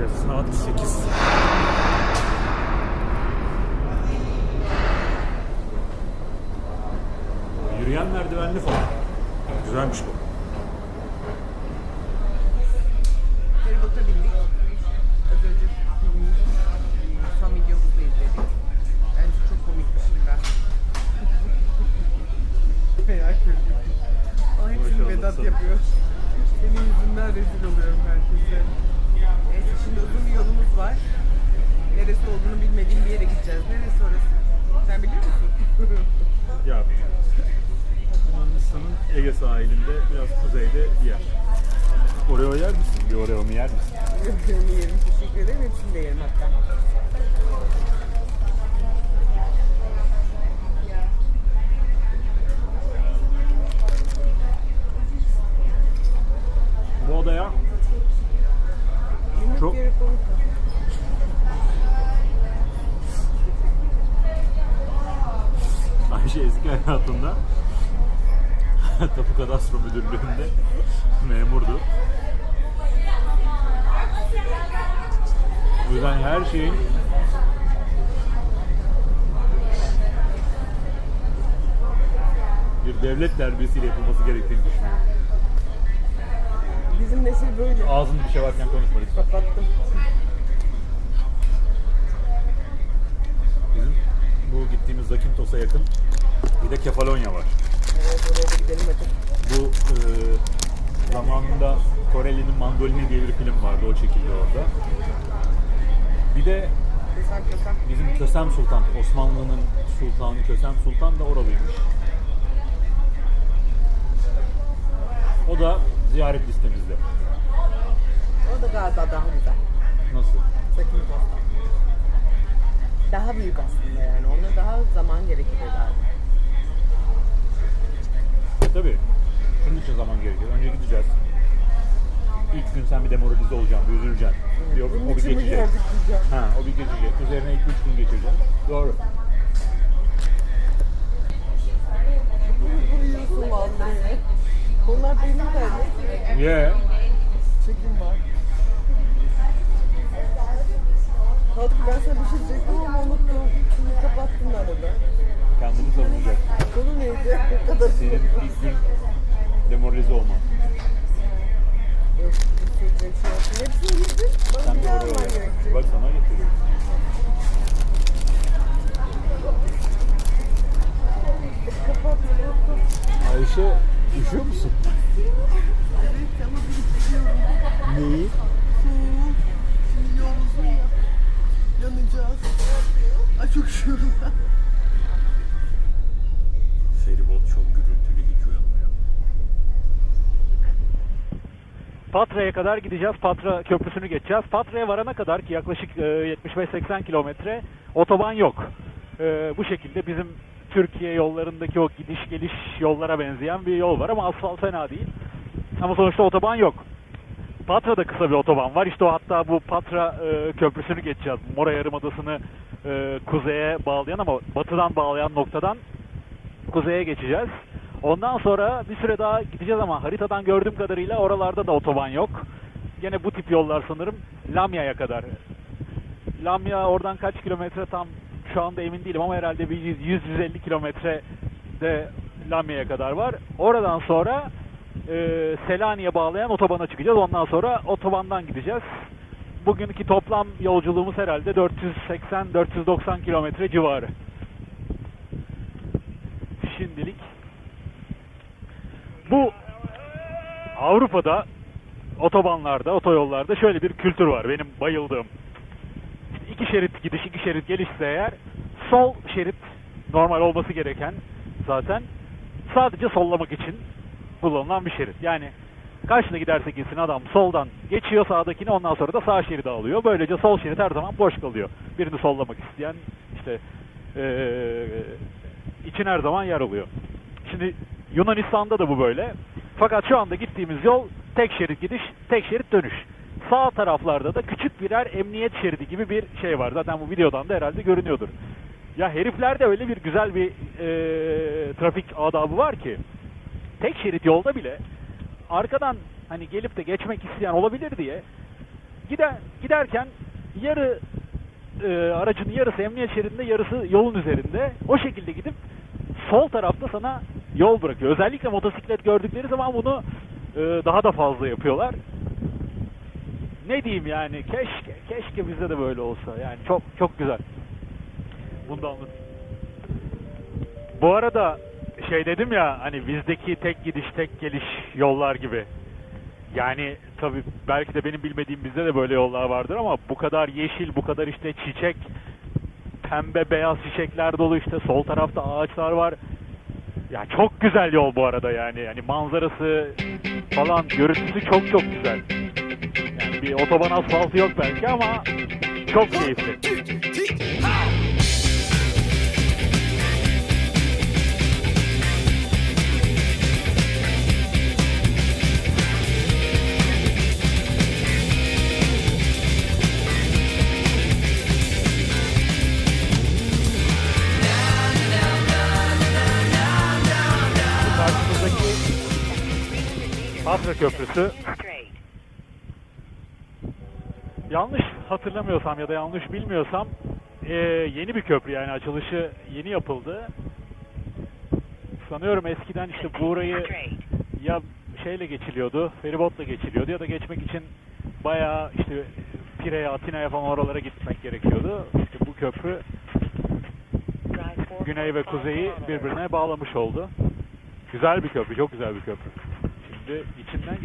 edeceğiz. Saat 8. Yürüyen merdivenli falan. Güzelmiş bu. Feribota bindik. Az önce son videomuzu izledik. Bence çok ben. Veya. Ama hepsini Maşallah Vedat yapıyor. Senin yüzünden rezil oluyorum herkese. Neyse şimdi uzun bir yolumuz var. Neresi olduğunu bilmediğim bir yere gideceğiz. Neresi orası? Sen biliyor musun? Ya Yunanistan'ın Ege sahilinde biraz kuzeyde bir yer. Oreo yer misin? Bir Oreo mu yer misin? Yerim. Teşekkür ederim de yerim hatta. Bu odaya Yumruk Çok- yeri konuşma. Ayşe eski hayatında Tapu Kadastro Müdürlüğü'nde memurdu. O yüzden her şeyin bir devlet terbiyesiyle yapılması gerektiğini düşünüyorum. Bizim nesil böyle. Ağzını bir şey varken konuşma lütfen. Kapattım. Bizim bu gittiğimiz Zakintos'a yakın bir de Kefalonya var. Evet oraya da gidelim hadi. Bu e, zamanında Koreli'nin Mandolini diye bir film vardı. O çekildi orada. Bir de Kösem kösem. bizim Kösem Sultan, Osmanlı'nın sultanı Kösem Sultan da oralıymış. O da ziyaret listemizde. O da galiba daha güzel. Nasıl? Sakın. Daha büyük aslında yani. Ona daha zaman gerekir herhalde. Tabii. Şunun için zaman gerekiyor. Önce gideceğiz. İlk gün sen bir demoralize olacaksın, bir üzüleceksin. Bir, o, o bir geçecek. Ha, o bir geçecek. Üzerine 2-3 gün geçireceksin. Doğru. Uyuyorsun vallahi. Onlar benim de. Yeah. Yedin. Bana Sen bir oraya oraya. Bak sana getiriyorum. Ayşe üşüyor musun? Evet ama bir gidiyorum. Neyi? Soğuk. Şimdi yol uzun ya. Yanacağız. Ay çok üşüyorum. Feribot çok gürültülü Patra'ya kadar gideceğiz. Patra köprüsünü geçeceğiz. Patra'ya varana kadar ki yaklaşık e, 75-80 kilometre otoban yok. E, Bu şekilde bizim Türkiye yollarındaki o gidiş geliş yollara benzeyen bir yol var ama asfalt fena değil. Ama sonuçta otoban yok. Patra'da kısa bir otoban var. İşte o hatta bu Patra e, köprüsünü geçeceğiz. Mora Yarımadası'nı e, kuzeye bağlayan ama batıdan bağlayan noktadan kuzeye geçeceğiz. Ondan sonra bir süre daha gideceğiz ama haritadan gördüğüm kadarıyla oralarda da otoban yok. Gene bu tip yollar sanırım Lamya'ya kadar. Lamya oradan kaç kilometre tam şu anda emin değilim ama herhalde bir 100-150 kilometre de Lamya'ya kadar var. Oradan sonra e, Selanik'e bağlayan otobana çıkacağız. Ondan sonra otobandan gideceğiz. Bugünkü toplam yolculuğumuz herhalde 480-490 kilometre civarı. Bu Avrupa'da otobanlarda, otoyollarda şöyle bir kültür var. Benim bayıldığım. İki şerit gidiş, iki şerit gelişse eğer sol şerit normal olması gereken zaten sadece sollamak için kullanılan bir şerit. Yani kaçla giderse gitsin adam soldan geçiyor sağdakini ondan sonra da sağ şeridi alıyor. Böylece sol şerit her zaman boş kalıyor. Birini sollamak isteyen işte eee için her zaman yer oluyor. Şimdi Yunanistan'da da bu böyle. Fakat şu anda gittiğimiz yol tek şerit gidiş, tek şerit dönüş. Sağ taraflarda da küçük birer emniyet şeridi gibi bir şey var. Zaten bu videodan da herhalde görünüyordur. Ya heriflerde öyle bir güzel bir e, trafik adabı var ki. tek şerit yolda bile arkadan hani gelip de geçmek isteyen olabilir diye gider giderken yarı e, aracın yarısı emniyet şeridinde yarısı yolun üzerinde o şekilde gidip sol tarafta sana yol bırakıyor. Özellikle motosiklet gördükleri zaman bunu e, daha da fazla yapıyorlar. Ne diyeyim yani keşke keşke bizde de böyle olsa yani çok çok güzel. Bunu da. Bu arada şey dedim ya hani bizdeki tek gidiş tek geliş yollar gibi. Yani tabii belki de benim bilmediğim bizde de böyle yollar vardır ama bu kadar yeşil, bu kadar işte çiçek, pembe beyaz çiçekler dolu işte sol tarafta ağaçlar var. Ya çok güzel yol bu arada yani. Yani manzarası falan görüntüsü çok çok güzel. Yani bir otoban asfaltı yok belki ama çok keyifli. Patra Köprüsü yanlış hatırlamıyorsam ya da yanlış bilmiyorsam eee, yeni bir köprü yani açılışı yeni yapıldı. Sanıyorum eskiden işte burayı ya şeyle geçiliyordu, feribotla geçiliyordu ya da geçmek için bayağı işte Pire'ye, Atina'ya falan oralara gitmek gerekiyordu. İşte bu köprü güney ve kuzeyi birbirine bağlamış oldu. Güzel bir köprü, çok güzel bir köprü. Şimdi içinden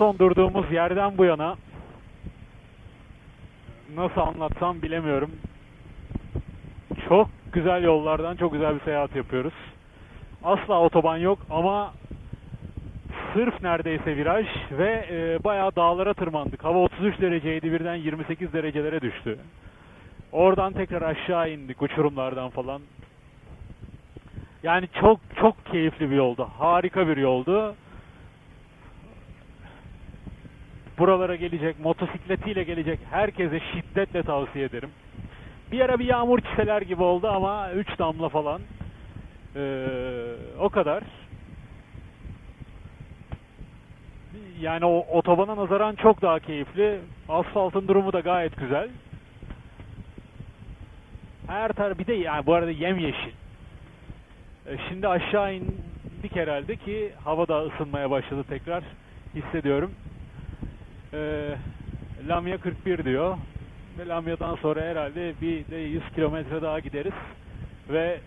son durduğumuz yerden bu yana nasıl anlatsam bilemiyorum. Çok güzel yollardan çok güzel bir seyahat yapıyoruz. Asla otoban yok ama sırf neredeyse viraj ve e, bayağı dağlara tırmandık. Hava 33 dereceydi birden 28 derecelere düştü. Oradan tekrar aşağı indik uçurumlardan falan. Yani çok çok keyifli bir yoldu. Harika bir yoldu. Buralara gelecek, motosikletiyle gelecek herkese şiddetle tavsiye ederim. Bir ara bir yağmur çiseler gibi oldu ama 3 damla falan. Ee, o kadar. Yani o otobana nazaran çok daha keyifli. Asfaltın durumu da gayet güzel. Her taraf bir de yani bu arada yemyeşil. E, Şimdi aşağı indik herhalde ki hava da ısınmaya başladı tekrar hissediyorum. E, Lamya 41 diyor. Ve Lamya'dan sonra herhalde bir de 100 kilometre daha gideriz ve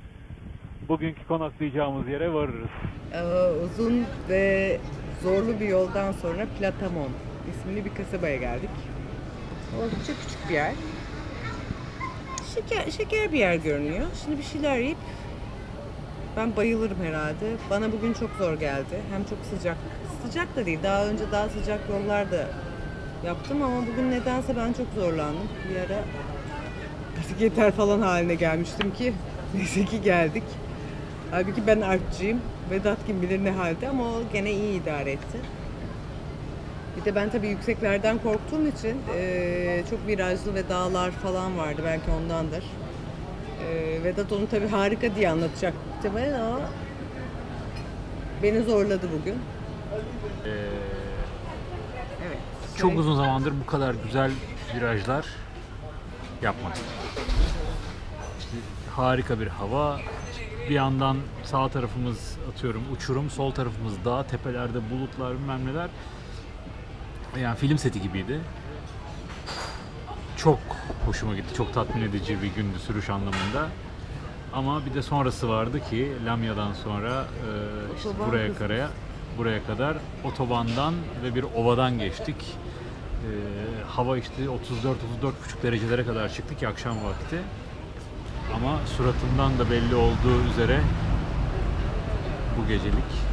bugünkü konaklayacağımız yere varırız. Ee, uzun ve zorlu bir yoldan sonra Platamon isimli bir kasabaya geldik. Oldukça küçük bir yer. Şeker, şeker bir yer görünüyor. Şimdi bir şeyler yiyip ben bayılırım herhalde. Bana bugün çok zor geldi. Hem çok sıcak. Sıcak da değil. Daha önce daha sıcak yollarda yaptım ama bugün nedense ben çok zorlandım. Bir ara bisikleter falan haline gelmiştim ki neyse ki geldik. Halbuki ben artçıyım. Vedat kim bilir ne halde ama o gene iyi idare etti. Bir de ben tabii yükseklerden korktuğum için eee, çok virajlı ve dağlar falan vardı belki ondandır. Eee, Vedat onu tabii harika diye anlatacak muhtemelen ama beni zorladı bugün. Ee. Çok uzun zamandır bu kadar güzel virajlar yapmadım. İşte harika bir hava. Bir yandan sağ tarafımız atıyorum uçurum, sol tarafımız dağ, tepelerde bulutlar bilmem neler. Yani film seti gibiydi. Çok hoşuma gitti. Çok tatmin edici bir gündü sürüş anlamında. Ama bir de sonrası vardı ki Lamya'dan sonra e, işte buraya karaya buraya kadar otobandan ve bir ovadan geçtik. E, hava işte 34-34,5 derecelere kadar çıktı ki akşam vakti. Ama suratımdan da belli olduğu üzere bu gecelik.